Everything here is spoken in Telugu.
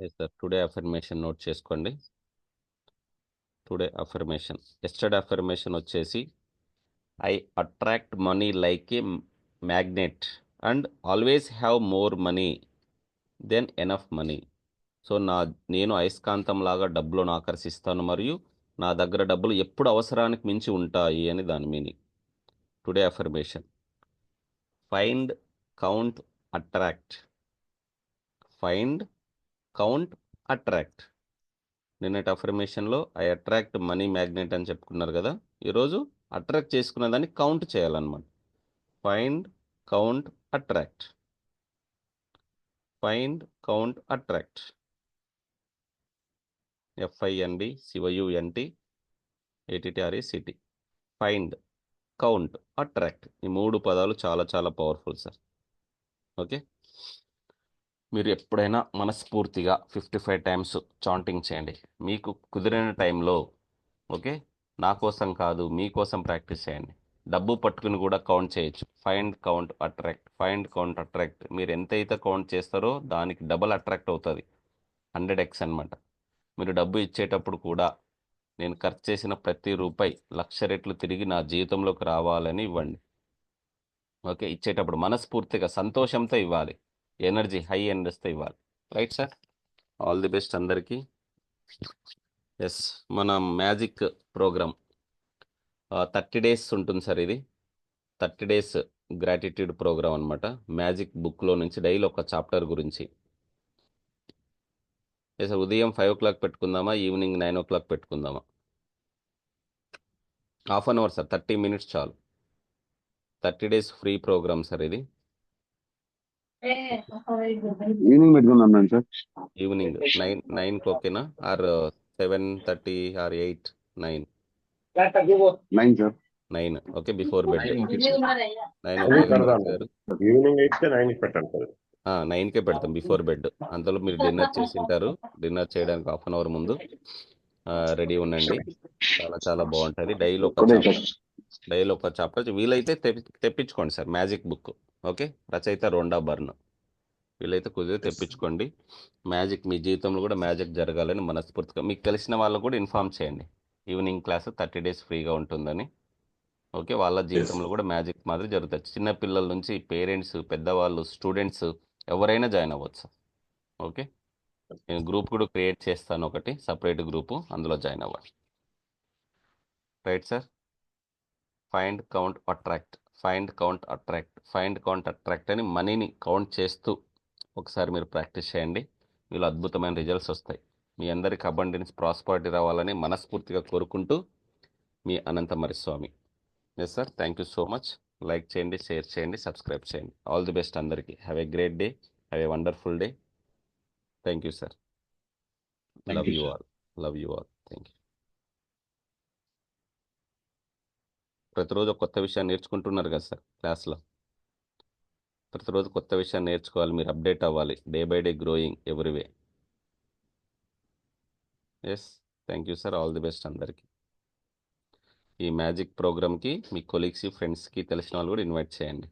Yes sir today affirmation note చేసుకోండి. టుడే అఫర్మేషన్ ఎస్టర్డే అఫర్మేషన్ వచ్చేసి I attract money like a magnet and always have more money than enough money so నా నేను అయస్కాంతం లాగా డబ్బులను ఆకర్షిస్తాను మరియు నా దగ్గర డబ్బులు ఎప్పుడు అవసరానికి మించి ఉంటాయి అని దాని meaning. Today affirmation find count attract find count attract నిన్నటి అఫర్మేషన్లో ఐ అట్రాక్ట్ మనీ మ్యాగ్నెట్ అని చెప్పుకున్నారు కదా? ఈరోజు అట్రాక్ట్ చేసుకున్న దాన్ని కౌంట్ చేయాలన్నమాట. Find count attract find count attract F I N D C O U N T A T T R E C T find count attract ఈ మూడు పదాలు చాలా చాలా పవర్ఫుల్ సార్ ఓకే మీరు ఎప్పుడైనా మనస్ఫూర్తిగా ఫిఫ్టీ ఫైవ్ టైమ్స్ చాంటింగ్ చేయండి. మీకు కుదిరిన టైంలో ఓకే? నా కోసం కాదు మీకోసం ప్రాక్టీస్ చేయండి. డబ్బు పట్టుకుని కూడా కౌంట్ చేయొచ్చు. Find count attract find count attract మీరు ఎంతైతే కౌంట్ చేస్తారో దానికి డబల్ అట్రాక్ట్ అవుతుంది. హండ్రెడ్ ఎక్స్ అనమాట మీరు డబ్బు ఇచ్చేటప్పుడు కూడా నేను ఖర్చు చేసిన ప్రతి రూపాయి లక్ష రెట్లు తిరిగి నా జీవితంలోకి రావాలని ఇవ్వండి. ఓకే? ఇచ్చేటప్పుడు మనస్ఫూర్తిగా సంతోషంతో ఇవ్వాలి. ఎనర్జీ హై ఎనర్జీతో ఇవ్వాలి. Right sir all the best అందరికీ. ఎస్ మన మ్యాజిక్ ప్రోగ్రామ్ థర్టీ డేస్ ఉంటుంది సార్ ఇది. థర్టీ డేస్ గ్రాటిట్యూడ్ ప్రోగ్రామ్ అనమాట మ్యాజిక్ బుక్లో నుంచి డైలీ ఒక చాప్టర్ గురించి. ఎస్ ఉదయం ఫైవ్ ఓ క్లాక్ పెట్టుకుందామా? Evening nine o'clock పెట్టుకుందామా? Half an hour sir thirty minutes చాలు. Thirty days free program sir ఇది. ఈవినింగ్ పెట్టుకుందాం నేను సార్. ఈవినింగ్ నైన్ నైన్కి ఓకేనా or seven thirty or eight nine nine sir nine okay before bed nine evening అయితే నైన్ పెట్టండి సార్. నైన్కే పెడతాం బిఫోర్ బెడ్ అంతలో మీరు డిన్నర్ చేసి ఉంటారు డిన్నర్ చేయడానికి హాఫ్ అన్ అవర్ ముందు. రెడీ ఉండండి. చాలా చాలా బాగుంటుంది. డైలీ ఒక డైలీ ఒక చాప్టర్ వీలైతే తెప్పి- తెప్పించుకోండి సార్. మ్యాజిక్ బుక్ ఓకే రచయిత రోండా బర్న్. వీలైతే కుదిరితే తెప్పించుకోండి. మ్యాజిక్ మీ జీవితంలో కూడా మ్యాజిక్ జరగాలని మనస్ఫూర్తిగా మీకు తెలిసిన వాళ్ళకు కూడా ఇన్ఫామ్ చేయండి. ఈవినింగ్ క్లాస్ థర్టీ డేస్ ఫ్రీగా ఉంటుందని. ఓకే వాళ్ళ జీవితంలో కూడా మ్యాజిక్ మాదిరి జరుగుతుంది. చిన్న పిల్లల నుంచి పేరెంట్స్ పెద్దవాళ్ళు స్టూడెంట్స్ ఎవరైనా జాయిన్ అవ్వచ్చు. ఓకే నేను గ్రూప్ కూడా క్రియేట్ చేస్తాను ఒకటి సపరేట్ గ్రూపు అందులో జాయిన్ అవ్వాలి. Right sir find count attract find count attract find count attract అని మనీని కౌంట్ చేస్తూ ఒకసారి మీరు ప్రాక్టీస్ చేయండి. మీలో అద్భుతమైన రిజల్ట్స్ వస్తాయి. మీ అందరికి అబండెన్స్ ప్రాస్పరిటీ రావాలని మనస్ఫూర్తిగా కోరుకుంటూ మీ Anantha Mariswamy yes sir thank you so much like చేయండి షేర్ చేయండి సబ్స్క్రైబ్ చేయండి. ఆల్ ది బెస్ట్ అందరికీ. Have a great day have a wonderful day thank you sir love you. All love you all thank you ప్రతిరోజు కొత్త విషయాన్ని నేర్చుకుంటున్నారు కదా సార్ క్లాస్లో ప్రతిరోజు కొత్త విషయాన్ని నేర్చుకోవాలి మీరు అప్డేట్ అవ్వాలి. Day by day growing every way. Yes thank you sir all the best అందరికీ. ఈ మ్యాజిక్ ప్రోగ్రామ్కి మీ కొలీగ్స్ ఫ్రెండ్స్కి తెలిసిన వాళ్ళు కూడా ఇన్వైట్ చేయండి.